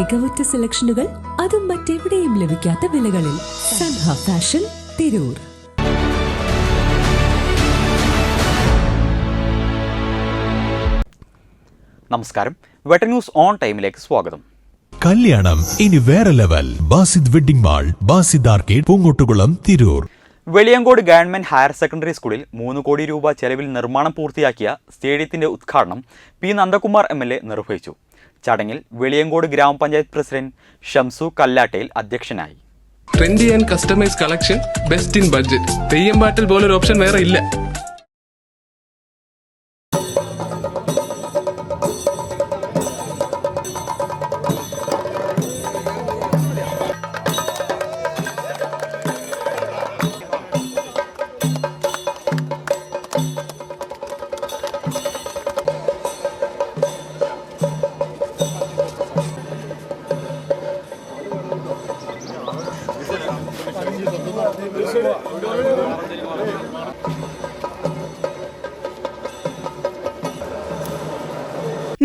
മികവുറ്റ സെലക്ഷനുകൾ അതും മറ്റെവിടെയും ലഭിക്കാത്ത വിലകളിൽ സൻഹ ഫാഷൻ തിരൂർ. നമസ്കാരം. വെട്ട ന്യൂസ് ഓൺ ടൈമിലേക്ക് സ്വാഗതം. കല്യാണം ഇനി വേറെ level. Basid wedding mall Basid arcade Poongottukulam Tirur. Veliyankode government higher secondary സ്കൂളിൽ മൂന്ന് കോടി രൂപ ചെലവിൽ നിർമ്മാണം പൂർത്തിയാക്കിയ സ്റ്റേഡിയത്തിന്റെ ഉദ്ഘാടനം P Nandakumar M L A നിർവഹിച്ചു. ചടങ്ങിൽ വെളിയങ്കോട് ഗ്രാമപഞ്ചായത്ത് പ്രസിഡന്റ് ഷംസു കല്ലാട്ടയിൽ അധ്യക്ഷനായി. Trendy and customise collection best in budget Theyyam പാട്ടിൽ പോലൊരു ഓപ്ഷൻ വേറെ ഇല്ല.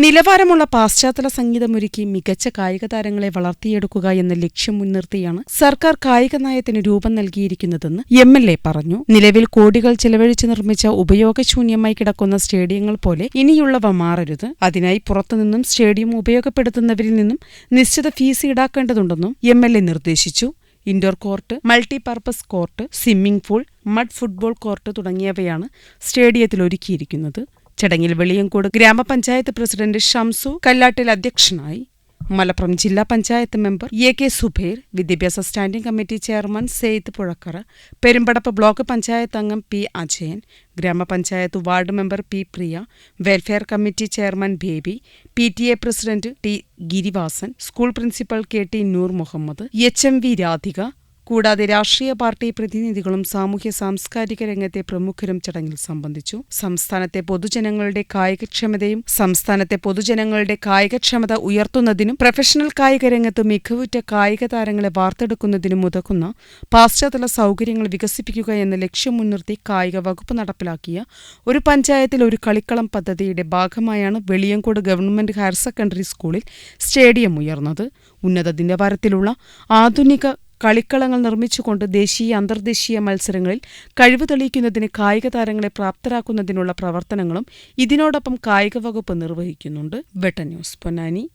നിലവാരമുള്ള പാശ്ചാത്തല സംഗീതമൊരുക്കി മികച്ച കായിക താരങ്ങളെ വളർത്തിയെടുക്കുക എന്ന ലക്ഷ്യം മുൻനിർത്തിയാണ് സർക്കാർ കായിക നയത്തിന് രൂപം നൽകിയിരിക്കുന്നതെന്ന് എം എൽ എ പറഞ്ഞു. നിലവിൽ കോടികൾ ചെലവഴിച്ച് നിർമ്മിച്ച ഉപയോഗശൂന്യമായി കിടക്കുന്ന സ്റ്റേഡിയങ്ങൾ പോലെ ഇനിയുള്ളവ മാറരുത്. അതിനായി പുറത്തുനിന്നും സ്റ്റേഡിയം ഉപയോഗപ്പെടുത്തുന്നവരിൽ നിന്നും നിശ്ചിത ഫീസ് ഈടാക്കേണ്ടതുണ്ടെന്നും എം എൽ എ നിർദ്ദേശിച്ചു. Indoor court multipurpose court swimming pool mud football court തുടങ്ങിയവയാണ് സ്റ്റേഡിയത്തിൽ ഒരുക്കിയിരിക്കുന്നത്. ചടങ്ങിൽ വെളിയങ്കോട് ഗ്രാമപഞ്ചായത്ത് പ്രസിഡന്റ് ഷംസു കല്ലാട്ടിൽ അധ്യക്ഷനായി മലപ്പുറം ജില്ലാ panchayat member A K Subair വിദ്യാഭ്യാസ standing committee chairman Sayed Puzhakkara Perumpadappu block panchayat അംഗം P Ajayan grama panchayat ward member P Priya welfare committee chairman Baby P T A president T Girivasan school principal K T Noor Muhammad H M V Radhika കൂടാതെ രാഷ്ട്രീയ party പ്രതിനിധികളും സാമൂഹ്യ സാംസ്കാരിക രംഗത്തെ പ്രമുഖരും ചടങ്ങിൽ സംബന്ധിച്ചു. സംസ്ഥാനത്തെ പൊതുജനങ്ങളുടെ കായികക്ഷമതയും സംസ്ഥാനത്തെ പൊതുജനങ്ങളുടെ കായികക്ഷമത ഉയർത്തുന്നതിനും പ്രൊഫഷണൽ കായിക രംഗത്ത് മികവുറ്റ കായിക താരങ്ങളെ വാർത്തെടുക്കുന്നതിനും ഉതകുന്ന പാശ്ചാത്തല സൗകര്യങ്ങൾ വികസിപ്പിക്കുക എന്ന ലക്ഷ്യം മുൻനിർത്തി കായിക വകുപ്പ് നടപ്പിലാക്കിയ ഒരു പഞ്ചായത്തിൽ ഒരു കളിക്കളം പദ്ധതിയുടെ ഭാഗമായാണ് വെളിയങ്കോട് ഗവൺമെന്റ് ഹയർ സെക്കൻഡറി സ്കൂളിൽ സ്റ്റേഡിയം ഉയർന്നത്. ഉന്നത നിലവാരത്തിലുള്ള ആധുനിക കളിക്കളങ്ങൾ നിർമ്മിച്ചുകൊണ്ട് ദേശീയ അന്തർദേശീയ മത്സരങ്ങളിൽ കഴിവ് തെളിയിക്കുന്നതിന് കായിക താരങ്ങളെ പ്രാപ്തരാക്കുന്നതിനുള്ള പ്രവർത്തനങ്ങളും ഇതിനോടൊപ്പം കായിക വകുപ്പ് നിർവഹിക്കുന്നുണ്ട്. വെട്ട ന്യൂസ് പൊന്നാനി.